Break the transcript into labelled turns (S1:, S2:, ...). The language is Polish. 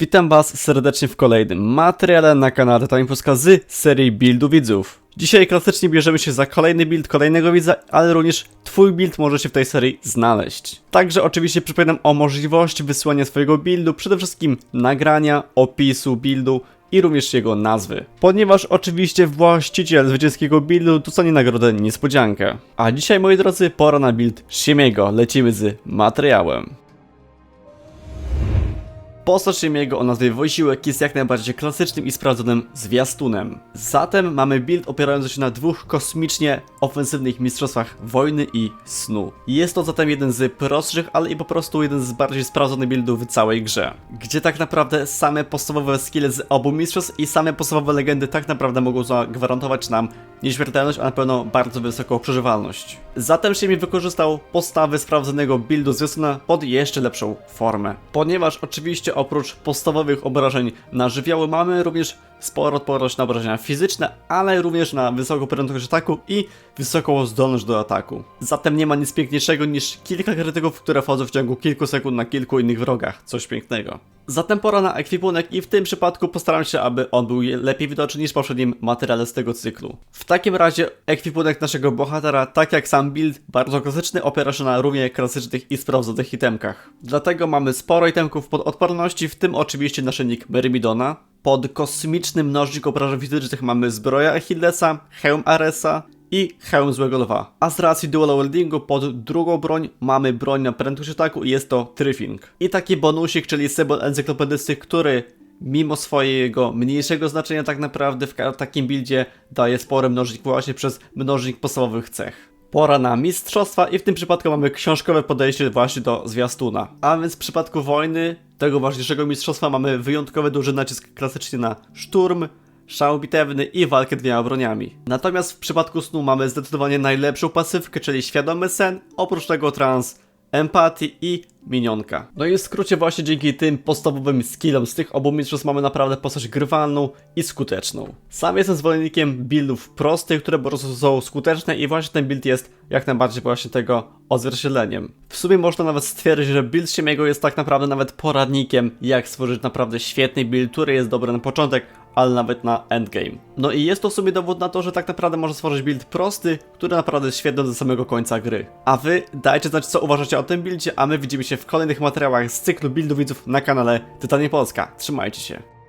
S1: Witam Was serdecznie w kolejnym materiale na kanale Time Polska z serii buildu widzów. Dzisiaj klasycznie bierzemy się za kolejny build kolejnego widza, ale również Twój build może się w tej serii znaleźć. Także oczywiście przypominam o możliwości wysyłania swojego buildu, przede wszystkim nagrania, opisu buildu i również jego nazwy. Ponieważ oczywiście właściciel zwycięskiego buildu dostanie nagrodę niespodziankę. A dzisiaj moi drodzy pora na build Siemiego. Lecimy z materiałem. Postać Szymiego o nazwie Wojsiłek jest jak najbardziej klasycznym i sprawdzonym zwiastunem. Zatem mamy build opierający się na dwóch kosmicznie ofensywnych mistrzostwach wojny i snu. Jest to zatem jeden z prostszych, ale i po prostu jeden z bardziej sprawdzonych buildów w całej grze. Gdzie tak naprawdę same podstawowe skille z obu mistrzostw i same podstawowe legendy tak naprawdę mogą zagwarantować nam nieśmiertelność, a na pewno bardzo wysoką przeżywalność. Zatem Shimi wykorzystał postawy sprawdzonego buildu zwiastuna pod jeszcze lepszą formę. Ponieważ oczywiście oprócz podstawowych obrażeń na żywioły mamy również sporo odporność na obrażenia fizyczne, ale również na wysoką prędkość ataku i wysoką zdolność do ataku. Zatem nie ma nic piękniejszego niż kilka krytyków, które wchodzą w ciągu kilku sekund na kilku innych wrogach. Coś pięknego. Zatem pora na ekwipunek i w tym przypadku postaram się, aby on był lepiej widoczny niż w poprzednim materiale z tego cyklu. W takim razie ekwipunek naszego bohatera, tak jak sam build, bardzo klasyczny, opiera się na równie klasycznych i sprawdzonych itemkach. Dlatego mamy sporo itemków pod odporności, w tym oczywiście naszyjnik Myrmidona. Pod kosmicznym nożnik obrażeń fizycznych mamy zbroja Achillesa, hełm Aresa, i hełm złego lwa. A z racji dual wieldingu pod drugą broń mamy broń na prędkość ataku i jest to Triffing. I taki bonusik, czyli symbol encyklopedysty, który mimo swojego mniejszego znaczenia tak naprawdę w takim buildzie daje spory mnożnik właśnie przez mnożnik podstawowych cech. Pora na mistrzostwa i w tym przypadku mamy książkowe podejście właśnie do zwiastuna. A więc w przypadku wojny, tego ważniejszego mistrzostwa mamy wyjątkowy duży nacisk klasycznie na szturm, szał bitewny i walkę dwiema broniami. Natomiast w przypadku snu mamy zdecydowanie najlepszą pasywkę, czyli świadomy sen, oprócz tego trans, empatii i minionka. No i w skrócie właśnie dzięki tym podstawowym skillom z tych obu mistrzostw mamy naprawdę postać grywalną i skuteczną. Sam jestem zwolennikiem buildów prostych, które po prostu są skuteczne i właśnie ten build jest jak najbardziej właśnie tego odzwierciedleniem. W sumie można nawet stwierdzić, że build Siemiego jest tak naprawdę nawet poradnikiem, jak stworzyć naprawdę świetny build, który jest dobry na początek, ale nawet na endgame. No i jest to w sumie dowód na to, że tak naprawdę można stworzyć build prosty, który naprawdę jest świetny do samego końca gry. A wy dajcie znać co uważacie o tym buildzie, a my widzimy się w kolejnych materiałach z cyklu buildu widzów na kanale Tytanie Polska. Trzymajcie się.